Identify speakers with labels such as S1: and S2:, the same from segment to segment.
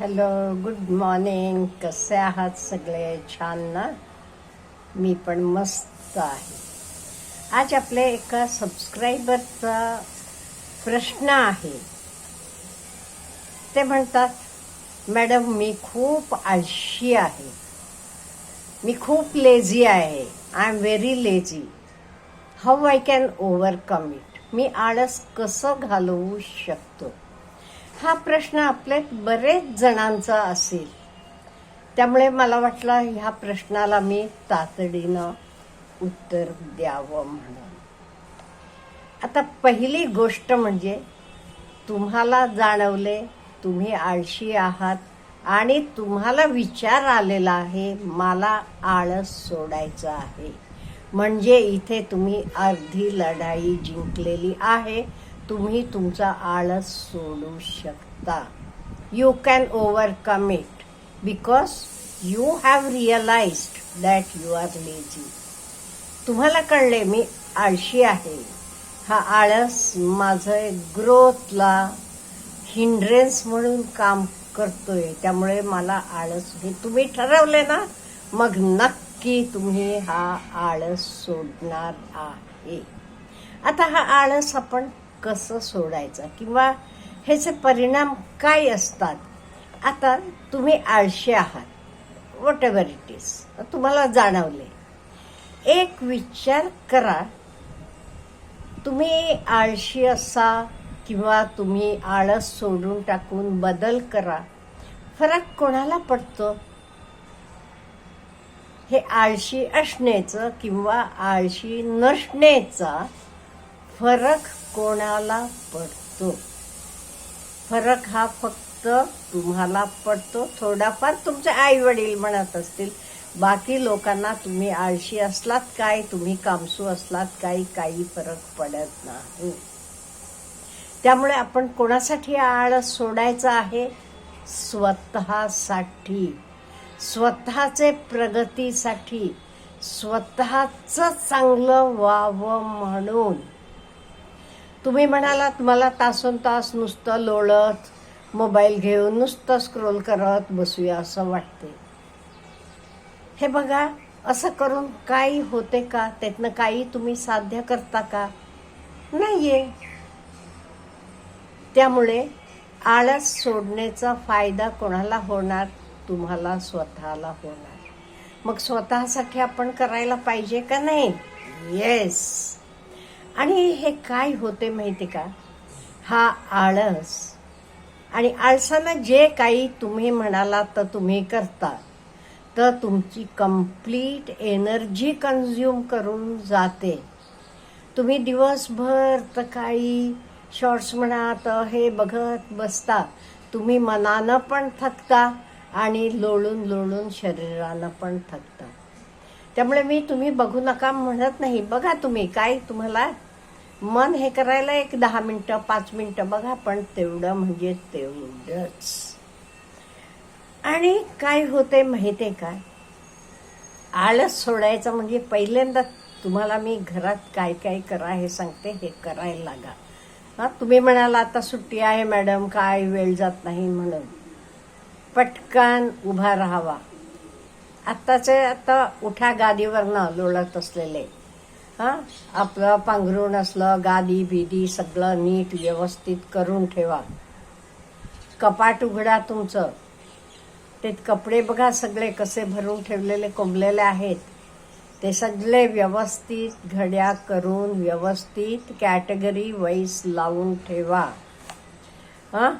S1: Hello good morning कसे आहात सगळे? छान ना? मी पण मस्त आहे. आज आपल्या एका सबस्क्रायबरचा प्रश्न आहे. ते म्हणतात मॅडम मी खूप आळशी आहे. मी खूप लेझी आहे. I am very lazy how I can overcome it मी आळस कसं घालवू शकतो? हा प्रश्न आपल्या बरेच जणांचा असेल. त्यामुळे मला वाटलं ह्या प्रश्नाला मी तातडीनं उत्तर द्यावं म्हणून. आता पहिली गोष्ट म्हणजे तुम्हाला जाणवले तुम्ही आळशी आहात आणि तुम्हाला विचार आलेला आहे मला आळस सोडायचं आहे. म्हणजे इथे तुम्ही अर्धी लढाई जिंकलेली आहे तुम्ही तुमचा आळस सोडू शकता. You can overcome it because you have realised that you are lazy तुम्हाला कळले मी आळशी आहे. हा आळस माझं ग्रोथला हिंड्रेन्स म्हणून काम करतोय. त्यामुळे मला आळस हे तुम्ही ठरवले ना मग नक्की तुम्ही हा आळस सोडणार आहे. आता हा आळस आपण कसं सोडायचं? किंवा ह्याचे परिणाम काय असतात? आता तुम्ही आळशी आहात. वॉट एव्हर इट इज तुम्हाला जाणवले. एक विचार करा. तुम्ही आळशी असा किंवा तुम्ही आळस सोडून टाकून बदल करा. फरक कोणाला पडतो? हे आळशी असण्याचं किंवा आळशी नसण्याचा फरक कोणाला पडतो? फरक हा फक्त तुम्हाला पडतो. थोडाफार तुमचे आई वडील म्हणत असतील बाकी लोकांना तुम्ही आळशी असलात काय? तुम्ही कामसू असलात काही काही फरक पडत नाही. त्यामुळे आपण कोणासाठी आळस सोडायचा आहे? स्वतःसाठी. स्वतःचे प्रगतीसाठी. स्वतःच चांगलं व्हावं म्हणून. तुम्ही म्हणालात मला तासन तास नुसतं लोळत मोबाईल घेऊन नुसतं स्क्रोल करत बसूया असं वाटते. हे बघा असं करून काही होते का? त्यातनं काही तुम्ही साध्य करता का? नाहीये. त्यामुळे आळस सोडण्याचा फायदा कोणाला होणार? तुम्हाला स्वतःला होणार. मग स्वतःसाठी आपण करायला पाहिजे का नाही? येस आणि हे काय होते माहिती का? हा आळस. आणि आळसानं जे काही तुम्ही म्हणाला तर तुम्ही करता. तर तुमची कंप्लीट एनर्जी कन्झ्युम करून जाते. तुम्ही दिवसभर तर काही शॉर्ट्स म्हणा तर हे बघत बसता. तुम्ही मनानं पण थकता आणि लोळून लोळून शरीरानं पण थकता. त्यामुळे मी तुम्ही बघू नका म्हणत नाही. बघा तुम्ही काय तुम्हाला मन हे करायला एक दहा मिनटं पाच मिनटं बघा पण तेवढं म्हणजे तेवढंच. आणि काय होते माहिती आहे काय आळस सोडायचं म्हणजे पहिल्यांदा तुम्हाला मी घरात काय काय करा हे सांगते हे करायला लागा. हा तुम्ही म्हणाला आता सुट्टी आहे मॅडम काय वेळ जात नाही म्हणून. पटकन उभा राहावा. आत्ताचे आता उठ्या गादीवरनं लोळत असलेले. हां? आपलं पांघरून असलं गादी बिदी सगळं नीट व्यवस्थित करून ठेवा. कपाट उघडा तुमचं. ते कपडे बघा सगळे कसे भरून ठेवलेले कोंबलेले आहेत. ते सगळे व्यवस्थित घड्या करून व्यवस्थित कॅटेगरी वाईज लावून ठेवा. हां?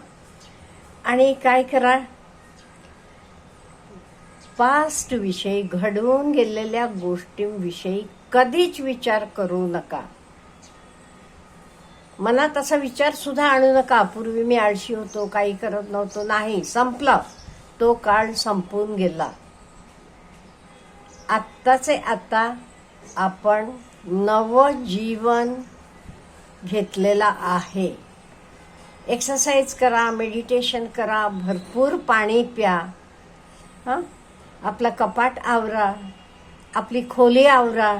S1: आणि काय करा? पास्टविषयी घडवून गेलेल्या गोष्टींविषयी कधीच विचार करू नका. मनात असा विचार सुद्धा आणू नका. पूर्वी मी आळशी होतो काही करत नव्हतो. नाही संपलं. तो काळ संपून गेला. आत्ताचे आता आपण नवजीवन घेतलेला आहे. एक्सरसाइज करा मेडिटेशन करा भरपूर पाणी प्या. हां? आपलं कपाट आवरा आपली खोली आवरा.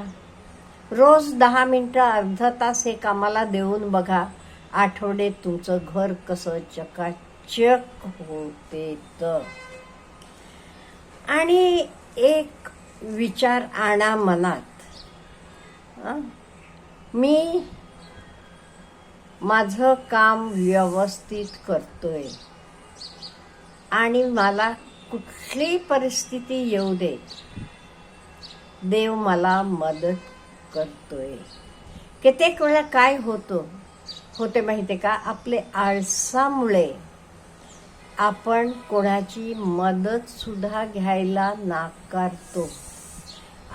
S1: रोज दहा मिनटं अर्धा तास हे कामाला देऊन बघा आठवडे तुमचं घर कसं चकाचक होते तर. आणि एक विचार आणा मनात. मी माझं काम व्यवस्थित करतोय. आणि मला कुठली परिस्थिती येऊ दे. देव मला मदत करतोय. कित्येक वेळा काय होतं? होते माहिती का? आपले आळसामुळे आपण कोणाची मदत सुद्धा घ्यायला नाकारतो.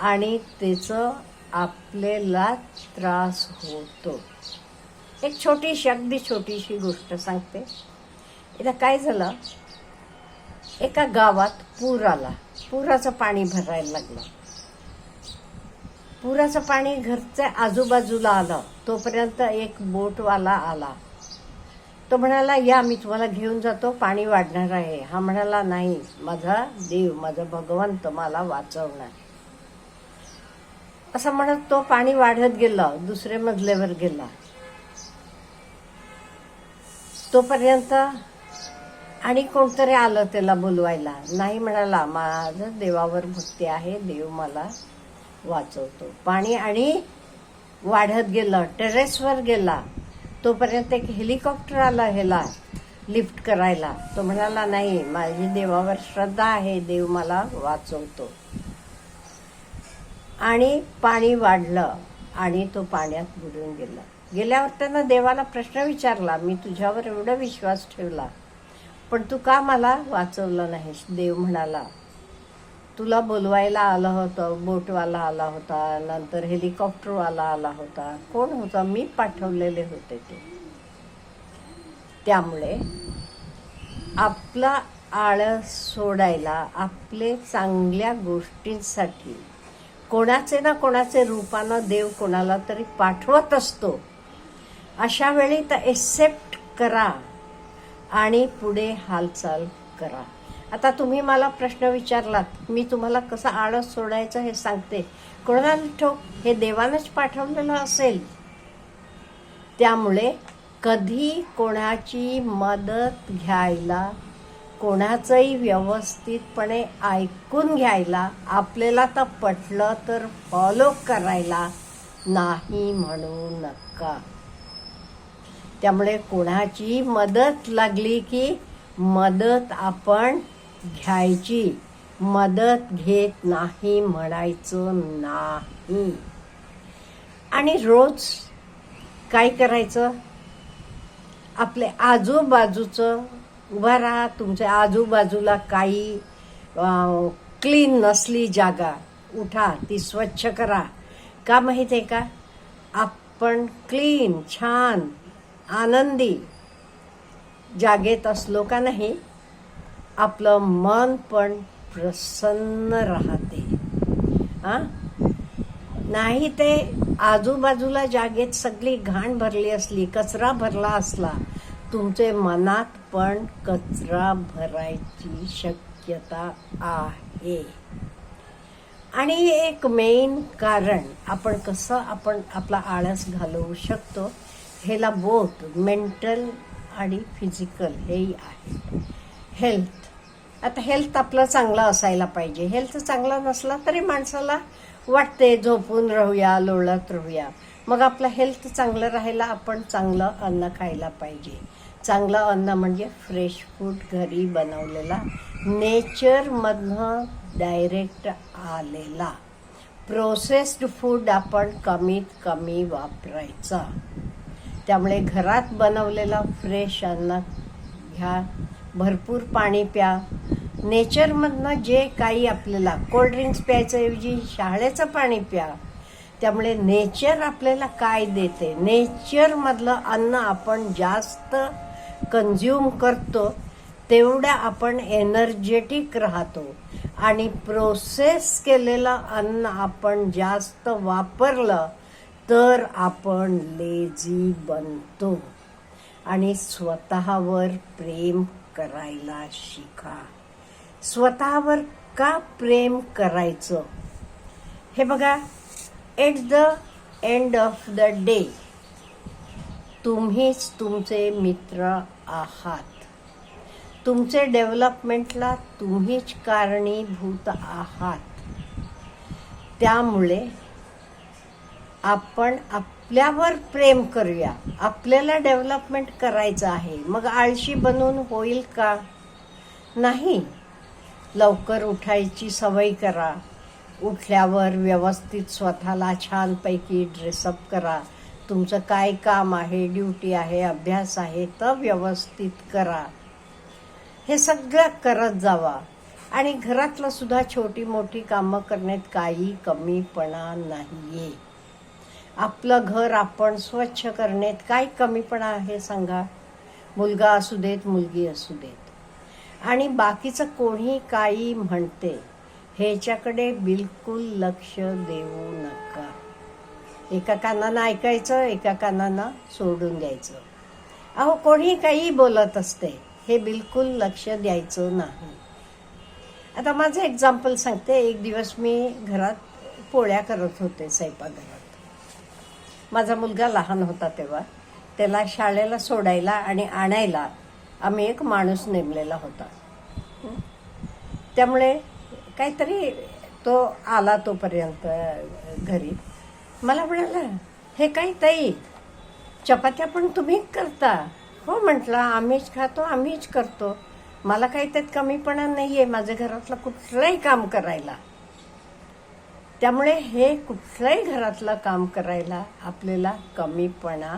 S1: आणि त्याचं आपल्याला त्रास होतो. एक छोटीशी अगदी छोटीशी गोष्ट सांगते. इथं काय झालं? एका गावात पूर आला पुराचं पाणी भरायला लागलं. पुराचं पाणी घरच्या आजूबाजूला आलं. तोपर्यंत एक बोटवाला आला. तो म्हणाला या मी तुम्हाला घेऊन जातो पाणी वाढणार आहे. हा म्हणाला नाही माझा देव माझा भगवंत मला वाचवणार. असं म्हणत तो पाणी वाढत गेला दुसऱ्या मजल्यावर गेला. तोपर्यंत आणि कोणतरी आलं त्याला बोलवायला. नाही म्हणाला माझं देवावर भक्ती आहे देव मला वाचवतो. पाणी आणि वाढत गेलं टेरेसवर गेला. तोपर्यंत एक हेलिकॉप्टर आला ह्याला लिफ्ट करायला. तो म्हणाला नाही माझी देवावर श्रद्धा आहे देव मला वाचवतो. आणि पाणी वाढलं आणि तो पाण्यात बुडून गेला. गेल्यावर त्यानं देवाला प्रश्न विचारला मी तुझ्यावर एवढा विश्वास ठेवला पण तू का मला वाचवलं नाहीस? देव म्हणाला तुला बोलवायला आलं होतं बोटवाला आला होता नंतर हेलिकॉप्टरवाला आला होता. कोण होता? मी पाठवलेले होते ते. त्यामुळे आपला आळस सोडायला आपले चांगल्या गोष्टींसाठी कोणाचे ना कोणाचे रूपानं देव कोणाला तरी पाठवत असतो. अशा वेळी तर एक्सेप्ट करा. आणि पुढे हालचाल करा. आता तुम्ही मला प्रश्न विचारलात मी तुम्हाला कसं आळस सोडायचं हे सांगते. कोणाला ठोक हे देवानच पाठवलेलं असेल. त्यामुळे कधी कोणाची मदत घ्यायला कोणाचंही व्यवस्थितपणे ऐकून घ्यायला आपल्याला तर पटलं तर फॉलो करायला नाही म्हणू नका. त्यामुळे कोणाची मदत लागली की मदत आपण घ्यायची. मदत घेत नाही म्हणायचं नाही. आणि रोज काय करायचं? आपले आजूबाजूचं उभा राहा. तुमच्या आजूबाजूला काही क्लीन नसली जागा. उठा ती स्वच्छ करा. का माहिती आहे का? आपण क्लीन छान आनंदी जागेत असलो का नाही आपलं मन पण प्रसन्न राहते. हा? नाही ते आजूबाजूला जागेत सगळी घाण भरली असली कचरा भरला असला तुमचे मनात पण कचरा भरायची शक्यता आहे. आणि एक मेन कारण आपण कसं आपण आपला आळस घालवू शकतो ह्याला बोथ मेंटल आणि फिजिकल हेही आहे. हेल्थ आता हेल्थ आपलं चांगलं असायला पाहिजे. हेल्थ चांगला नसला तरी माणसाला वाटते झोपून राहूया लोळत राहूया. मग आपलं हेल्थ चांगलं राहायला आपण चांगलं अन्न खायला पाहिजे. चांगलं अन्न म्हणजे फ्रेश फूड घरी बनवलेला. नेचरमधनं डायरेक्ट आलेला. प्रोसेस्ड फूड आपण कमीत कमी वापरायचा. त्यामुळे घरात बनवलेला फ्रेश अन्न घ्या भरपूर पाणी प्या. नेचरमधनं जे काही आपल्याला कोल्ड्रिंक्स प्यायच्याऐवजी शाळेचं पाणी प्या. त्यामुळे नेचर आपल्याला काय देते? नेचरमधलं अन्न आपण जास्त कन्झ्युम करतो तेवढ्या आपण एनर्जेटिक राहतो. आणि प्रोसेस केलेलं अन्न आपण जास्त वापरलं तर आपण लेझी बनतो. आणि स्वतःवर प्रेम करायला शिका. स्वतःवर का प्रेम करायचं? हे बघा at the end of the day तुम्हीच तुमचे मित्र आहात. तुमचे डेव्हलपमेंटला तुम्हीच कारणीभूत आहात. त्यामुळे आपण आपल्यावर प्रेम करूया. आपल्याला डेव्हलपमेंट करायचं आहे. मग आळशी बनून होईल का? नाही. लवकर उठायची सवय करा. उठल्यावर व्यवस्थित स्वतःला छानपैकी ड्रेसअप करा. तुमचं काय काम आहे ड्युटी आहे अभ्यास आहे तर व्यवस्थित करा. हे सगळं करत जावा. आणि घरातलं सुद्धा छोटी मोठी कामं करण्यात काही कमीपणा नाही आहे आपलं घर आपण स्वच्छ करण्यात काय कमीपणा आहे सांगा? मुलगा असू देत मुलगी असू देत. आणि बाकीचं कोणी काही म्हणते ह्याच्याकडे बिलकुल लक्ष देऊ नका. एका कानानं ऐकायचं एका कानानं सोडून द्यायचं. अहो कोणी काही बोलत असते हे बिलकुल लक्ष द्यायचं नाही. आता माझं एक्झाम्पल सांगते एक दिवस मी घरात पोळ्या करत होते स्वयंपाकघरात. माझा मुलगा लहान होता तेव्हा. त्याला शाळेला सोडायला आणि आणायला आम्ही एक माणूस नेमलेला होता. त्यामुळे काहीतरी तो आला तोपर्यंत घरी. मला म्हणाला हे काय ताई चपात्या पण तुम्ही करता? हो म्हटलं आम्हीच खातो आम्हीच करतो. मला काही त्यात कमीपणा नाही आहे माझ्या घरातलं कुठलंही काम करायला. त्यामुळे हे कुठल्याही घरातलं काम करायला आपल्याला कमीपणा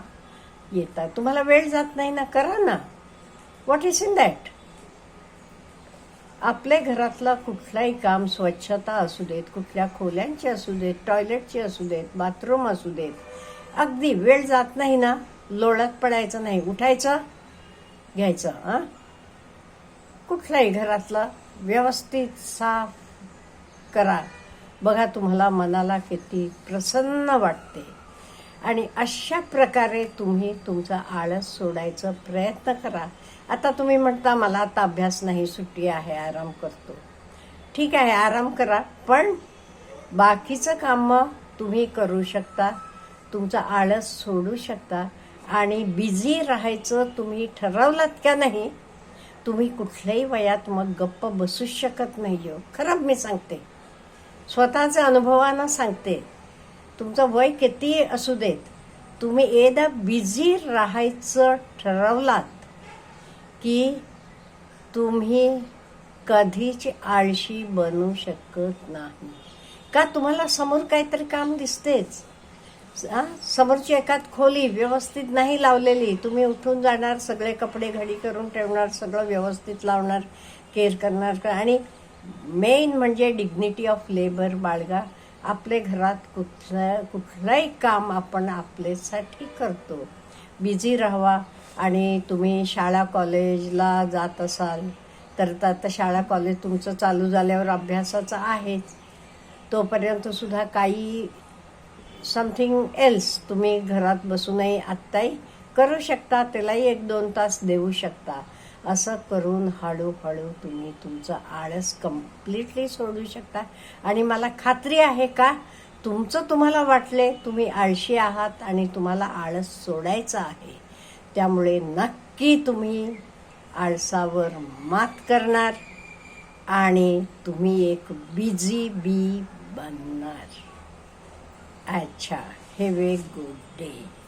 S1: येतात. तुम्हाला वेळ जात नाही ना? करा ना. व्हॉट इज इन दॅट आपल्या घरातलं कुठलंही काम स्वच्छता असू देत कुठल्या खोल्यांची असू देत टॉयलेटची असू देत बाथरूम असू देत अगदी वेळ जात नाही ना लोळत पडायचं नाही उठायचं घ्यायचं हां? कुठल्याही घरातलं व्यवस्थित साफ करा. बघा तुम्हाला मनाला किती प्रसन्न वाटते. आणि अशा प्रकारे तुम्ही तुमचा आळस सोडायचा प्रयत्न करा. आता तुम्ही म्हणता मला आता अभ्यास नाही सुट्टी आहे आराम करतो. ठीक आहे आराम करा पण बाकीचं कामं तुम्ही करू शकता तुमचा आळस सोडू शकता. आणि बिझी राहायचं तुम्ही ठरवलात का नाही तुम्ही कुठल्याही वयात मग गप्प बसूच शकत नाही हो खरं मी सांगते. स्वतःच्या अनुभवानं सांगते. तुमचं वय किती असू देत तुम्ही एकदा बिझी राहायचं ठरवलात की तुम्ही कधीच आळशी बनू शकत नाही. का तुम्हाला समोर काहीतरी काम दिसतेच? समोरची एखाद खोली व्यवस्थित नाही लावलेली तुम्ही उठून जाणार सगळे कपडे घडी करून ठेवणार सगळं व्यवस्थित लावणार केअर करणार आणि मेन म्हणजे डिग्निटी ऑफ लेबर बाळगा. आपले घरात कुठलं कुठलंही काम आपण आपल्यासाठी करतो. बिझी राहावा आणि तुम्ही शाळा कॉलेजला जात असाल तर तर आता शाळा कॉलेज तुमचं चालू झाल्यावर अभ्यासाचं आहेच. तोपर्यंत सुद्धा काही समथिंग एल्स तुम्ही घरात बसूनही आत्ताही करू शकता त्यालाही एक दोन तास देऊ शकता. असं करून हळूहळू तुम्ही तुमचं आळस कम्प्लिटली सोडू शकता. आणि मला खात्री आहे का? तुमचं तुम्हाला वाटले तुम्ही आळशी आहात आणि तुम्हाला आळस सोडायचा आहे. त्यामुळे नक्की तुम्ही आळसावर मात करणार आणि तुम्ही एक बिझी बी बनणार. अच्छा हे वे गुड डे